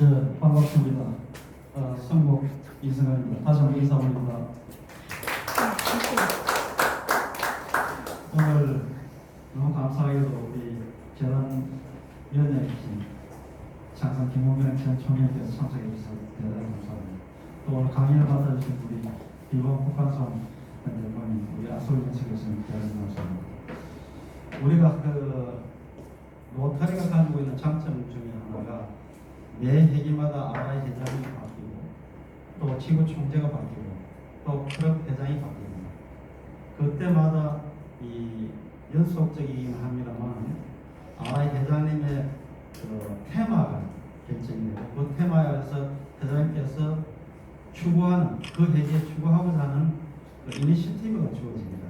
네, 반갑습니다. 어, 성목 이승환입니다. 다시 한번 인사 올립니다. 오늘 너무 감사하게도 우리 재단위원장이신 장상 김호경 전 총리께서 참석해 주셔서 대단히 감사합니다. 또 오늘 강의를 받아주신 우리 비범 국방성 여러분, 우리 아소리 측에서는 대단히 감사합니다. 우리가 그 로타리가 가지고 있는 장점 중에 하나가 매 회기마다 RI 회장이 바뀌고 또 지구 총재가 바뀌고 또 클럽 회장이 바뀝니다. 그때마다 이 연속적이긴 합니다만 RI 회장님의 그 테마가 결정이 되고 그 테마에서 회장님께서 추구하는 그 해지에 추구하고자 하는 그 이니시티브가 주어집니다.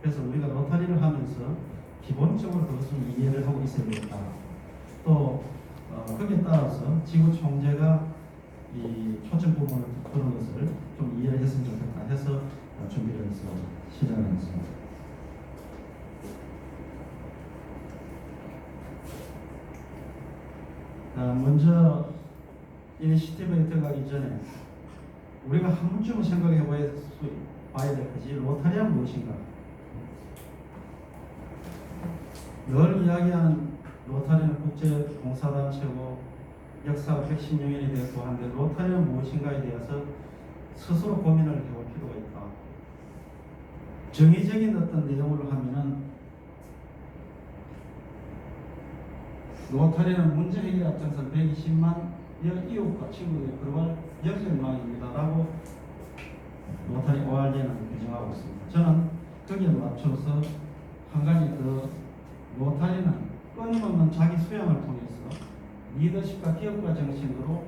그래서 우리가 로타리를 하면서 기본적으로 그것을 이해를 하고 있어야 되겠다. 또 어, 거기에 따라서 지구 총재가 이 초점 부분을 그런 것을 좀 이해를 했으면 좋겠다 해서 어, 준비를 해서 시작을 했습니다. 어, 먼저 이니시티브에 들어가기 전에 우리가 한 번쯤은 생각해 봐야 될 것이 로타리안 무엇인가? 늘 이야기하는 로타리는 국제봉사단체고 역사가 110년이 되었고 한데 로타리는 무엇인가에 대해서 스스로 고민을 해볼 필요가 있다. 정의적인 어떤 내용으로 하면은 로타리는 문제 해결 앞장서 120만 여 이웃과 친구들의 글로벌 연결망입니다라고 로타리 ORD는 규정하고 있습니다. 저는 거기에 맞춰서 한 가지 더 로타리는 끊임없는 자기 수양을 통해서 리더십과 기업가 정신으로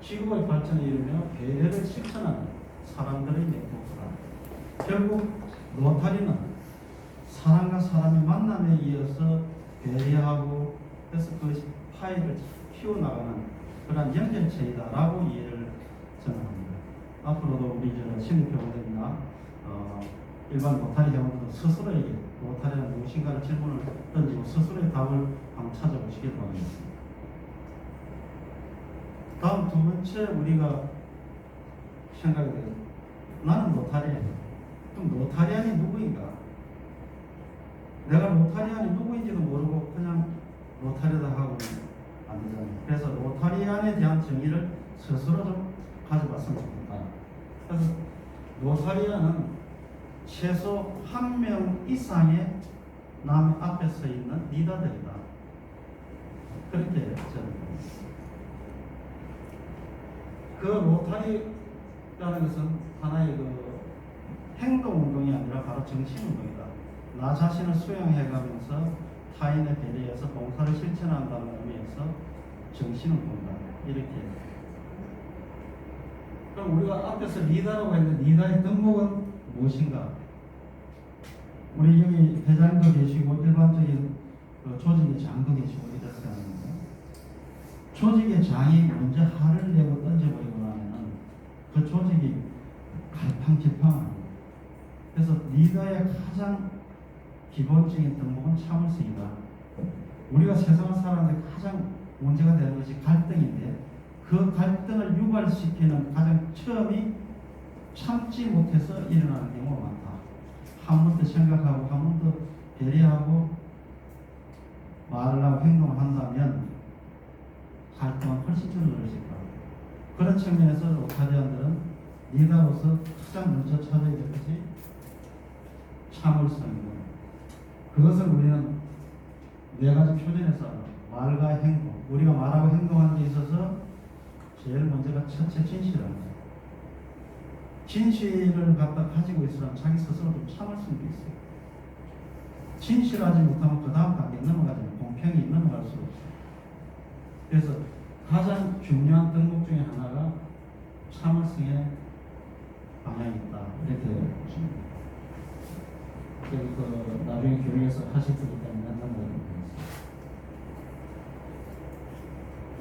지구의 발전을 이루며 배려를 실천하는 사람들의 네트워크다. 결국 로타리는 사람과 사람의 만남에 이어서 배려하고 그래서 그 파일을 키워나가는 그런 연결체이다라고 이해를 저는 합니다. 앞으로도 우리 저 신입병원들이나 어, 일반 로타리 회원들도 스스로에게 로타리는 무엇인가를 질문을 던지고 스스로의 답을 한번 찾아보시길 바라겠습니다. 다음 두 번째 우리가 생각이 돼요. 나는 로타리안. 그럼 로타리안이 누구인가? 내가 로타리안이 누구인지도 모르고 그냥 로타리다 하고는 안 되잖아요. 그래서 로타리안에 대한 정의를 스스로 좀 가져봤으면 좋겠다. 그래서 로타리안은 최소 한 명 이상의 남 앞에 서 있는 리더들이다. 그렇게 저는 그 로타리라는 것은 하나의 그 행동 운동이 아니라 바로 정신 운동이다. 나 자신을 수용해가면서 타인의 배려에서 봉사를 실천한다는 의미에서 정신 운동이다. 이렇게. 그럼 우리가 앞에서 리더라고 했는데 리더의 덕목은 무엇인가? 우리 여기 회장도 계시고 일반적인 그 조직의 장도 계시고 이렇게 하는데 조직의 장이 먼저 화를 내고 던져버리고 나면은 그 조직이 갈팡질팡합니다. 그래서 리더의 가장 기본적인 덕목은 참을성이다. 우리가 세상을 살아가는데 가장 문제가 되는 것이 갈등인데 그 갈등을 유발시키는 가장 처음이 참지 못해서 일어나는 경우가 많다. 한번더 생각하고 한번더 배려하고 말을 하고 행동을 한다면 갈등은 훨씬 줄어들 수 있다. 그런 측면에서 로타리안들은 리더로서 가장 먼저 찾아야 될 것이 참을성이고 그것을 우리는 네 가지 표준에서 말과 행동, 우리가 말하고 행동하는 데 있어서 제일 먼저가 첫째 진실입니다. 진실을 갖다 가지고 있으면 자기 스스로 좀 참을 수도 있어요. 진실하지 못하면 그 다음 단계 넘어가면 공평이 넘어갈 수 없어요. 그래서 가장 중요한 덕목 중에 하나가 참을성의 방향이 있다. 이렇게 보십니다. 그리고 그 나중에 교육에서 하실 거기 때문에 넘어가겠습니다.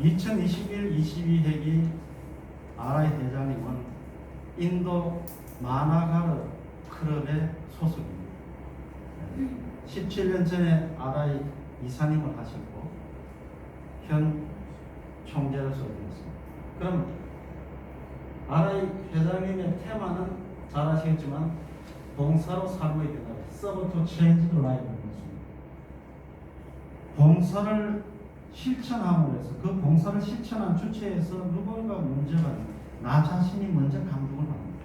2021, 22 회기 RI 대장님은 인도 마나가르 클럽의 소속입니다. 17년 전에 RI 이사님을 하셨고 현 총재로서 되었습니다. 그럼 RI 회장님의 테마는 잘 아시겠지만 봉사로 사고의 변화를 서브 투 체인지 했습니다. 봉사를 실천함으로 해서 그 봉사를 실천한 주체에서 누군가 문제가 있는 나 자신이 먼저 감동을 받는다.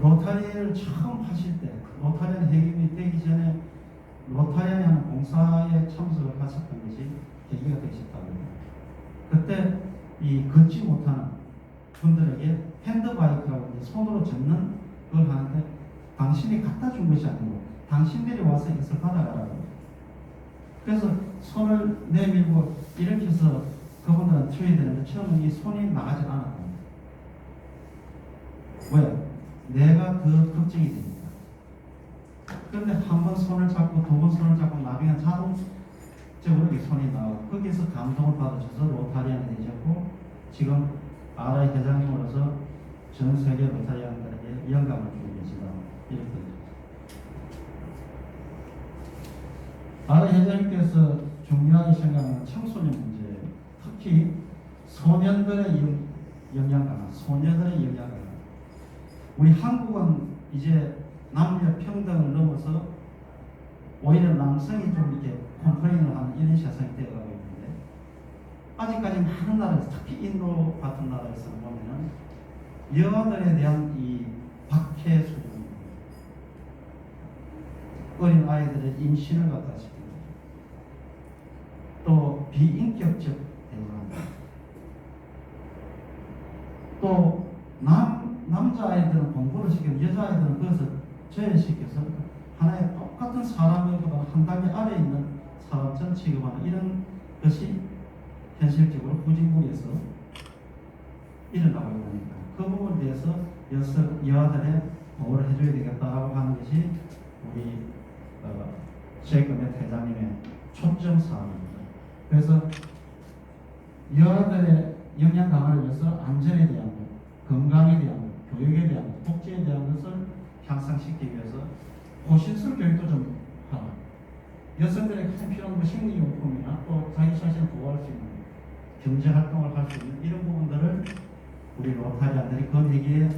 로타리를 처음 하실 때 로타리안 해결이 되기 전에 로타리안이 하는 봉사에 참석을 하셨던 것이 계기가 되셨다고 합니다. 그때 이 걷지 못하는 분들에게 핸드바이크라고 손으로 젓는 그걸 하는데 당신이 갖다 준 것이 아니고 당신들이 와서 이것을 받아가라고 그래서 손을 내밀고 이렇게 해서 쳐야 되는데 처음에 이 손이 나가지 않았다. 왜? 내가 그 걱정이 되니까. 그런데 한 번 손을 잡고 두 번 손을 잡고 나중에 자동적으로 이렇게 손이 나오고 거기서 감동을 받으셔서 로타리안이 되셨고 지금 아라이 회장님으로서 전 세계 로타리안들에게 영감을 주고 계시다. 이렇게. 아라이 회장님께서 중요하게 생각하는 청소년 특히 소년들의 영- 영향 강화, 소녀들의 영향 강화. 우리 한국은 이제 남녀 평등을 넘어서 오히려 남성이 좀 이렇게 컴플레인을 하는 이런 세상이 되어가고 있는데 아직까지 많은 나라에서 특히 인도 같은 나라에서 보면은 여아들에 대한 이 박해 수준 어린 아이들의 임신을 갖다 거죠. 또 비인격적 대우를 또 남, 남자 아이들은 공부를 시키고 여자 아이들은 그것을 저해시켜서 하나의 똑같은 사람보다 한 단계 아래에 있는 사람처럼 취급하는 이런 것이 현실적으로 후진국에서 일어나고 있으니까 그 부분에 대해서 여성, 여아들의 보호를 해줘야 되겠다라고 하는 것이 우리 어, 제이컵의 회장님의 초점 사항입니다. 그래서 여아들의 영양 강화를 위해서 안전에 대한 것, 건강에 대한 것, 교육에 대한 것, 복지에 대한 것을 향상시키기 위해서 호신술 교육도 좀 하라. 여성들에게 가장 필요한 뭐 식리용품이나 또 자기 자신을 보호할 수 있는 경제 활동을 할 수 있는 이런 부분들을 우리 로타리안들이 그 얘기에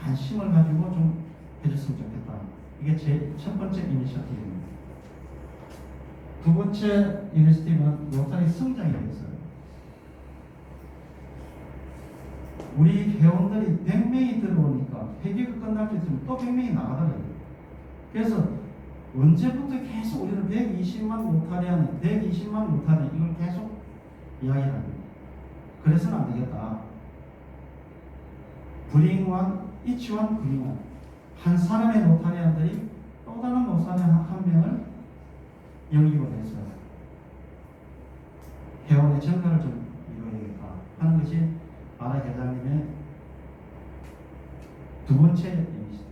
관심을 가지고 좀 해줬으면 좋겠다. 이게 제 첫 번째 이니셔티브입니다. 두 번째 이니셔티브는 로타리 성장에 대해서요. 우리 회원들이 100명이 들어오니까 회계가 끝날 때쯤 또 100명이 나가더라고요. 그래서 언제부터 계속 우리는 120만 로타리안, 120만 로타리안 이걸 계속 이야기를 합니다. 그래서는 안 되겠다. 브링원, 이치원, 브링원. 한 사람의 로타리안들이 또 다른 로타리안 한 명을 영입을 해서 회원의 증가를 좀 이루어야겠다 하는 것이 아라 회장님의 두 번째 이미지.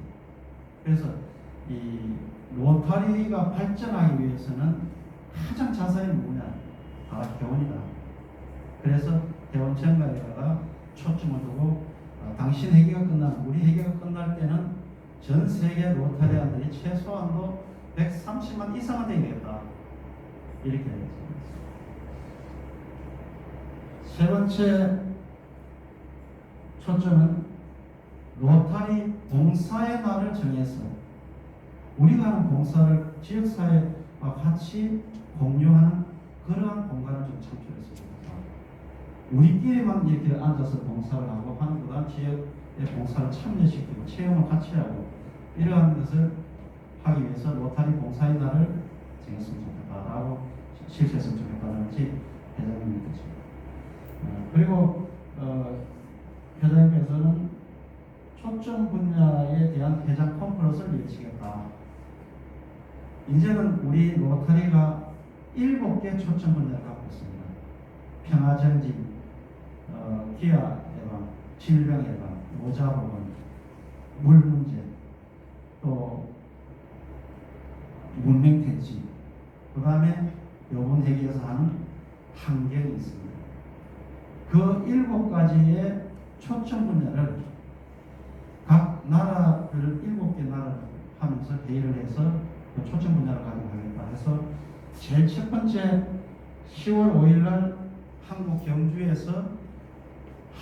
그래서 이 로타리가 발전하기 위해서는 가장 자산이 뭐냐? 바로 회원이다. 그래서 회원 증가에다가 초점을 두고 어, 당신 회계가 끝나면 우리 회계가 끝날 때는 전 세계 로타리안들이 최소한도 130만 이상은 되겠다. 이렇게 되겠습니다. 세 번째 초점은 로타리 봉사의 날을 정해서 우리가 하는 봉사를 지역사회와 같이 공유하는 그러한 공간을 좀 창출했으면 좋겠다. 우리끼리만 이렇게 앉아서 봉사를 하고 하는 것보다 지역의 봉사를 참여시키고 체험을 같이 하고 이러한 것을 하기 위해서 로타리 봉사의 날을 정했으면 좋겠다라고 실시했으면 좋겠다는 것이 회장님의 뜻입니다. 어, 그리고 어, 회장님께서는 초점 분야에 대한 회장 컨퍼런스를 열치겠다. 이제는 우리 로타리가 일곱 개 초점 분야를 갖고 있습니다. 평화정진, 어, 기아 예방, 질병 예방, 모자 보건, 물 문제, 또 문명 퇴치, 그 다음에 요번 회기에서 하는 환경이 있습니다. 그 일곱 가지의 초점 분야를 각 나라를 일곱 개 나라를 하면서 회의를 해서 그 초점 분야를 가지고 하겠다 해서 제일 첫 번째 10월 5일 날 한국 경주에서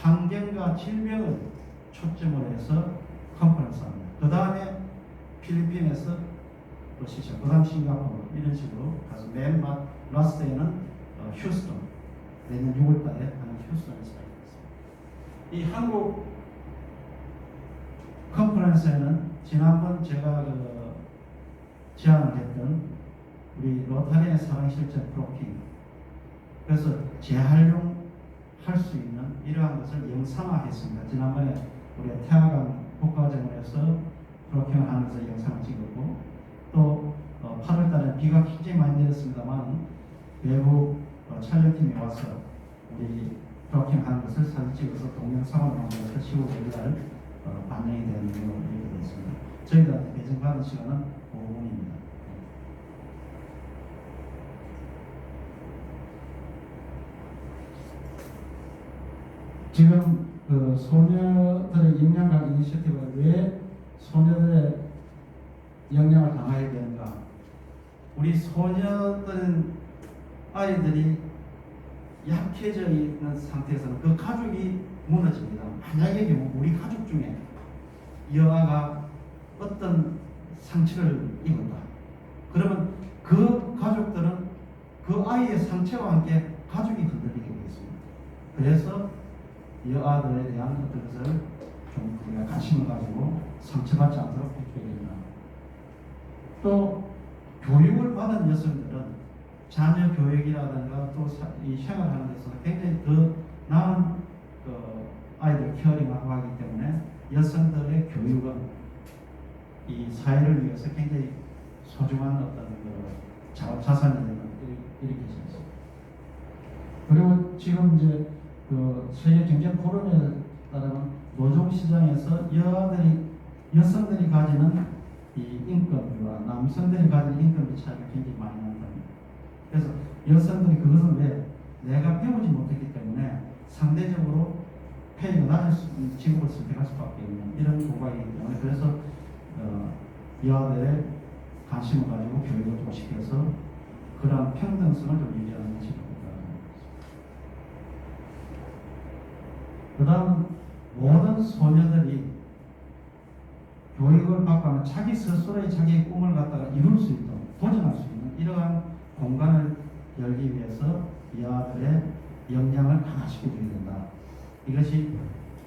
환경과 질병을 초점으로 해서 컨퍼런스 합니다. 그 다음에 필리핀에서 또 시작, 그 다음 싱가포르 이런 식으로 가서 맨 마, 라스트에는 어, 휴스턴 내년 6월 달에 하는 휴스턴에서. 이 한국 컨퍼런스에는 지난번 제가 그 제안을 했던 우리 로타리의 사랑 실제 프로킹 그래서 재활용 할 수 있는 이러한 것을 영상화했습니다. 지난번에 우리 태화강 국가정원에서 프로킹을 하면서 영상을 찍었고 또 어, 8월달에 비가 굉장히 많이 내렸습니다만 어, 촬영팀이 와서 우리 프로킹 하는 것을 사진 찍어서 동영상을 만들어서 15일 날 어, 반영이 되는 걸로 이렇게 되어 있습니다. 저희들한테 배정받은 시간은 5분입니다. 지금 그 소녀들의 영양학 이니셔티브가 왜 소녀들의 영향을 강화해야 되는가? 우리 소녀들은 아이들이 약해져 있는 상태에서는 그 가족이 무너집니다. 만약의 경우 우리 가족 중에 여아가 어떤 상처를 입었다. 그러면 그 가족들은 그 아이의 상처와 함께 가족이 흔들리게 되겠습니다. 그래서 여아들에 대한 것을 좀 우리가 관심을 가지고 상처받지 않도록 해줘야 된다. 또 교육을 받은 여성들은 자녀 교육이라든가 또 이 생활하는 데서 굉장히 더 나은 그 아이들 케어링하고 하기 때문에 여성들의 교육은 이 사회를 위해서 굉장히 소중한 어떤 그 자, 자산이 되는 이렇게 있습니다. 그리고 지금 이제 그 세계 경제 포럼에 따르면 노동 시장에서 여아들이 여성들이 가지는 이 인건비와 남성들이 가지는 인건비 차이가 굉장히 많이. 그래서 여성들이 그것은 왜 내가 배우지 못했기 때문에 상대적으로 페이가 낮을 수, 직업을 선택할 수밖에 없는 이런 고각이기 때문에 그래서 어, 여아들의 관심을 가지고 교육을 좀 시켜서 그러한 평등성을 좀 유지하는 것이. 그 다음 모든 소녀들이 교육을 받고 하면 자기 스스로의 자기의 꿈을 갖다가 이룰 수 있도록 도전할 수 있는 이러한 공간을 열기 위해서 여아들의 역량을 강화시켜줘야 된다. 이것이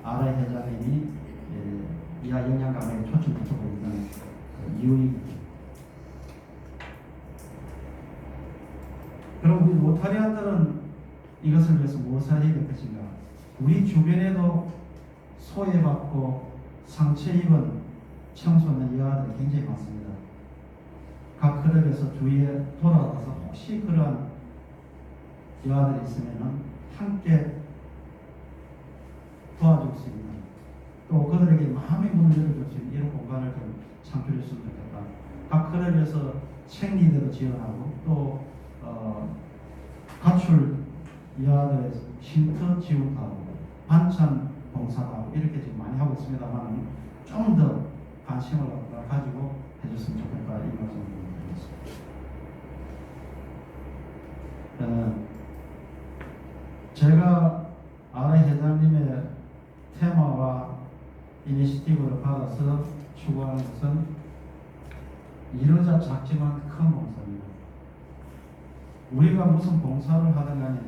아라이 회장님이 예, 이하 역량 강화에 초점을 두고 있는 그 이유입니다. 그럼 우리 로타리안들은 이것을 위해서 무엇을 해야 될 것인가? 우리 주변에도 소외받고 상처 입은 청소년 여아들이 굉장히 많습니다. 각 클럽에서 주위에 돌아가서 혹시 그러한 여아들이 있으면 함께 도와줄 수 있는 또 그들에게 마음의 문을 열어줄 수 있는 이런 공간을 좀 창출했으면 좋겠다. 각 클럽에서 책 리더로 지원하고 또 어, 가출 여아들의 쉼터 지원도 하고 반찬 봉사도 하고 이렇게 지금 많이 하고 있습니다만 좀 더 관심을 가지고 해줬으면 좋겠다 이 말씀을 드리겠습니다. 어, 제가 아라 회장님의 테마와 이니시티브를 받아서 추구하는 것은 이러자 작지만 큰 봉사입니다. 우리가 무슨 봉사를 하든 간에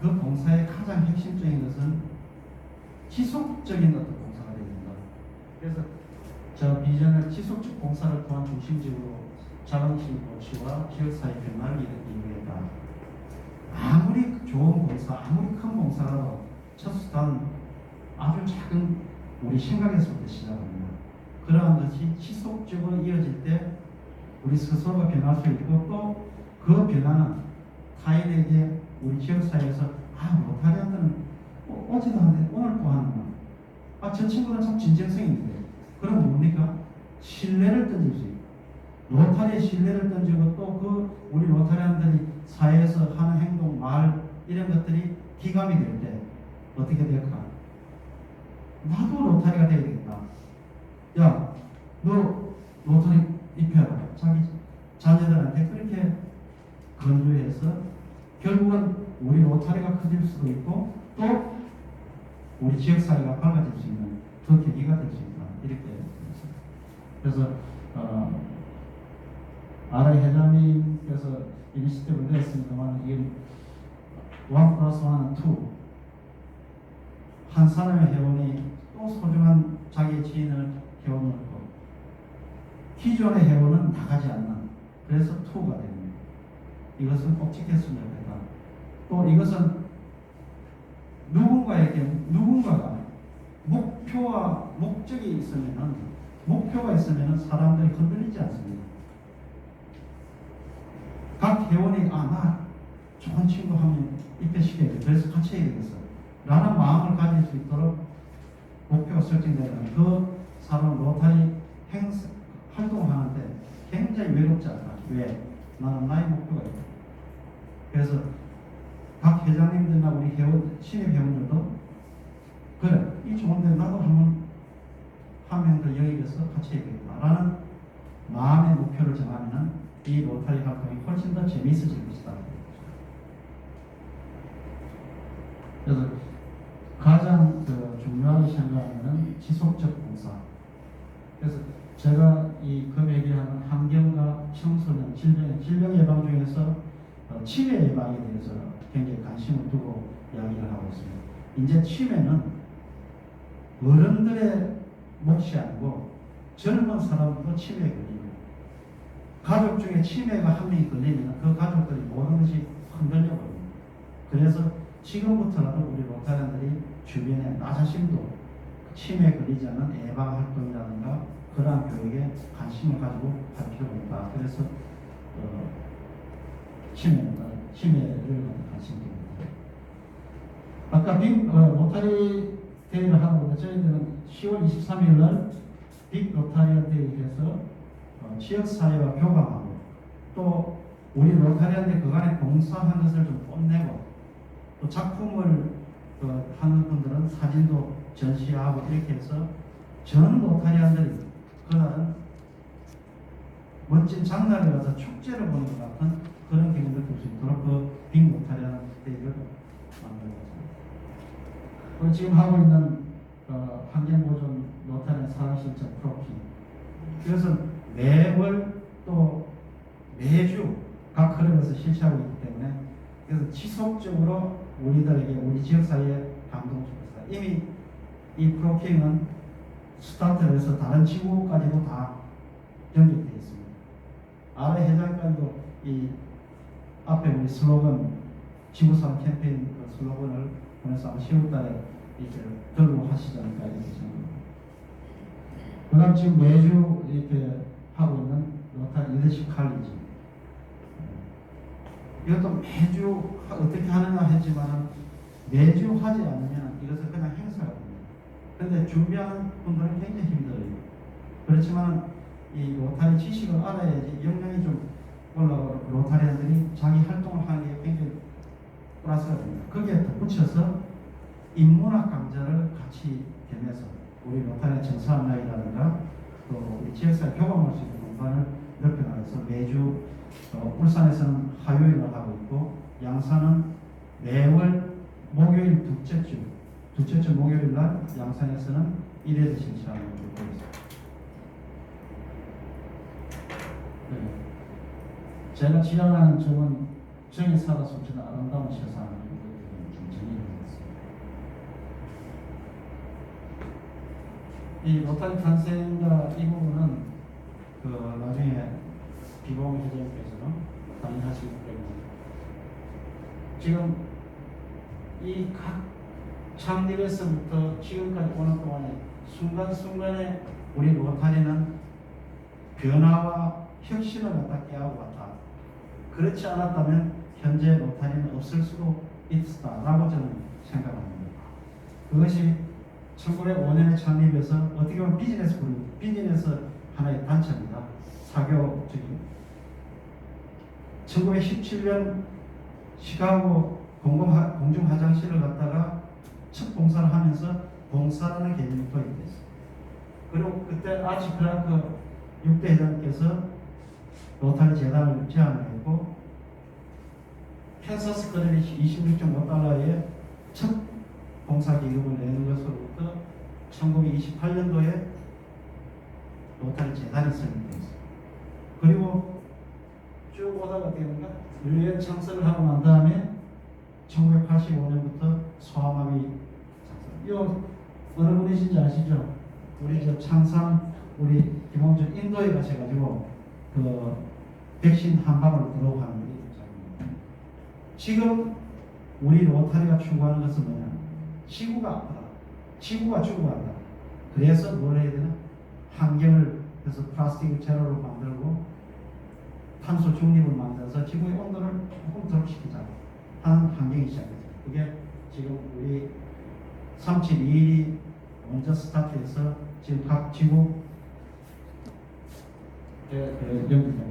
그 봉사의 가장 핵심적인 것은 지속적인 어떤 봉사가 되야 된다. 그래서 저 비전을 지속적 봉사를 통한 중심적으로 자긍심 고취와 지역사회 변화를 일으키기 위해다. 아무리 좋은 봉사, 아무리 큰 봉사라도 첫 수단 아주 작은 우리 생각에서부터 시작합니다. 그러한 것이 지속적으로 이어질 때 우리 스스로가 변할 수 있고 또 그 변화는 타인에게 우리 지역사회에서 아 로타리안들은 어, 어제도 하는데 오늘 또 하는구나. 아저 친구는 참 진정성이 있는데 그럼 뭡니까? 신뢰를 있고 로타리에 신뢰를 던지고 또 그 우리 로타리안들이 사회에서 하는 행동, 말 이런 것들이 기감이 될 때 어떻게 될까? 나도 로타리가 되야 되겠다. 야, 너 로타리 입혀라. 자기 자녀들한테 그렇게 건조해서 결국은 우리 로타리가 커질 수도 있고 또 우리 지역 사회가 밝아질 수 있는 더 계기가 될 수 있다 이렇게 그래서 어, 아래 회장님께서 이니시티브를 냈습니다만 이게 원 플러스 원은 투. 한 사람의 회원이 또 소중한 자기 지인을 회원으로 고 기존의 회원은 나가지 않는 그래서 투가 됩니다. 이것은 꼭 지켰으면 좋겠다. 또 이것은 누군가에게 누군가가 목표와 목적이 있으면은 목표가 있으면은 사람들이 흔들리지 않습니다. 각 회원이 아나 좋은 친구 하면 입회시켜야 돼. 그래서 같이 해야 되겠어. 라는 마음을 가질 수 있도록 목표가 설정되면 그 사람 로타리 행사 활동하는데 굉장히 외롭지 않아. 왜? 나는 나의 목표가 있다. 그래서 각 회장님들이나 우리 회원, 신입 회원들도 나도 한번 하면 더 여기에서 같이 해야겠다라는 마음의 목표를 정하면은 이 로타리 활동이 훨씬 더 재미있어질 것이다. 그래서 가장 그 중요하게 생각하는 지속적 봉사. 그래서 제가 이 금액이 하는 환경과 청소년 질병 질병 예방 중에서 어, 치매 예방에 대해서 굉장히 관심을 두고 이야기를 하고 있습니다. 이제 치매는 어른들의 몫이 아니고 젊은 사람도 치매에 걸립니다. 가족 중에 치매가 한 명이 걸리면 그 가족들이 모든 것이 흔들려 버립니다. 그래서 지금부터라도 우리 로타리안들이 주변에 나 자신도 치매에 걸리지 않는 예방 활동이라든가 그러한 교육에 관심을 가지고 할 필요가 있다. 그래서 어, 치매, 어, 치매를 관심이 됩니다. 아까 빅 어, 로타리 저희들은 10월 23일 날 빅 로타리안 대회에서 어, 지역사회와 교감하고 또 우리 로타리안들 그간에 봉사한 것을 좀 뽐내고 또 작품을 그 하는 분들은 사진도 전시하고 이렇게 해서 전 로타리안들이 그날은 멋진 장날에 가서 축제를 보는 것 같은 그런 경험을 볼 수 있도록 그 빅 로타리안 대회를 만들었습니다. 지금 하고 있는 어, 환경보존 로타리안 사랑실천 프로필 그래서 매월 또 매주 각 클럽에서 실시하고 있기 때문에 그래서 지속적으로 우리들에게 우리 지역사회에 감동 주었어요. 이미 이 프로킹은 스타트를 해서 다른 지구까지도 다 연결되어 있습니다. 아래 회장까지도 이 앞에 우리 슬로건 지구상 캠페인 그 슬로건을 보내서 아마 10월달에 이렇게 이렇게 생각합니다. 그다음 지금 매주 이렇게 하고 있는 로타 리더십 칼리지 이것도 매주 하- 어떻게 하느냐 했지만 매주 하지 않으면 이것은 그냥 행사가 됩니다. 근데 준비하는 분들은 굉장히 힘들어요. 그렇지만 이 로타리 지식을 알아야지 역량이 좀 올라가고 로타리안들이 자기 활동을 하는 게 굉장히 플러스가 됩니다. 거기에 덧붙여서 인문학 강좌를 같이 겸해서 우리 로타리 정사학라이라든가 또 우리 지역사회 교감할 수 있는 공간을 넓혀나가서 매주 어, 울산에서는 화요일을 하고 있고 양산은 매월 목요일 둘째 주 둘째 주 목요일 날 양산에서는 1회를 실시하는 걸로 되어 있습니다. 네. 제가 지향하는 점은 정의 사다 속지는 아름다운 세상을 좀 정의해드리겠습니다. 이 로타리 탄생과 이 부분은 그 나중에 비봉 회장님께서는 강의하시기 때문에 지금 이 각 창립에서부터 지금까지 오는 동안에 순간순간에 우리 로타리는 변화와 혁신을 갖다 깨하고 왔다. 그렇지 않았다면 현재 로타리는 없을 수도 있다라고 저는 생각합니다. 그것이 1905년에 창립해서 어떻게 보면 비즈니스 그룹, 비즈니스 하나의 단체입니다. 사교적인 1917년 시카고 공공 하, 공중 화장실을 갖다가 첫 봉사를 하면서 봉사라는 개념이 도입됐어요. 그리고 그때 아치 크라크 6대 회장께서 로타리 재단을 제안을 했고 캔서스 거리이 26.5달러에 첫 봉사 기금을 내는 것으로부터 1928년도에 로타리 재단이 설립되었어요. 그리고 쭉 오다가 되는가 윤리원 창설을 하고 난 다음에 1985년부터 소아마비 창설. 이거 어느 분이신지 아시죠? 우리 저 창상 우리 김홍준 인도에 가셔가지고 그 백신 한 방울 들어가는 게. 지금 우리 로타리가 추구하는 것은 뭐냐? 지구가 아프다. 지구가 죽어간다. 그래서 뭘 해야 되나? 환경을 그래서 플라스틱 제로로 만들고 탄소 중립을 만들어서 지구의 온도를 조금 덜 시키자 하는 환경이 시작됐어요. 그게 지금 우리 372일이 먼저 스타트해서 지금 각 지구 연구됩니다.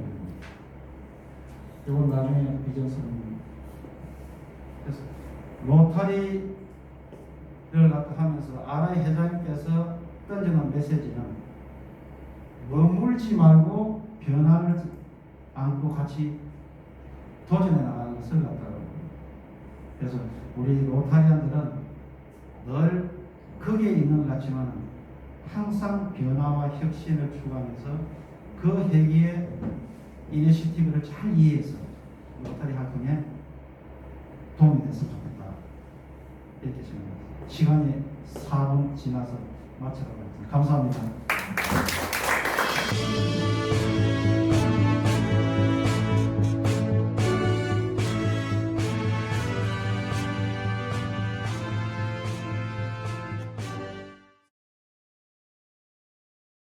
이건 나중에 비전서는 그래서 로타리 를 갖다 하면서 아라이 회장님께서 던져놓은 메시지는 머물지 말고 변화를 안고 같이 도전해 나가는 것을 갖다가 그래서 우리 로타리안들은 늘 거기에 있는 것 같지만 항상 변화와 혁신을 추구하면서 그 회기의 이니시티브를 잘 이해해서 로타리 활동에 도움이 됐으면 좋겠다 이렇게 생각합니다. 시간이 4분 지나서 마치도록 하겠습니다. 감사합니다.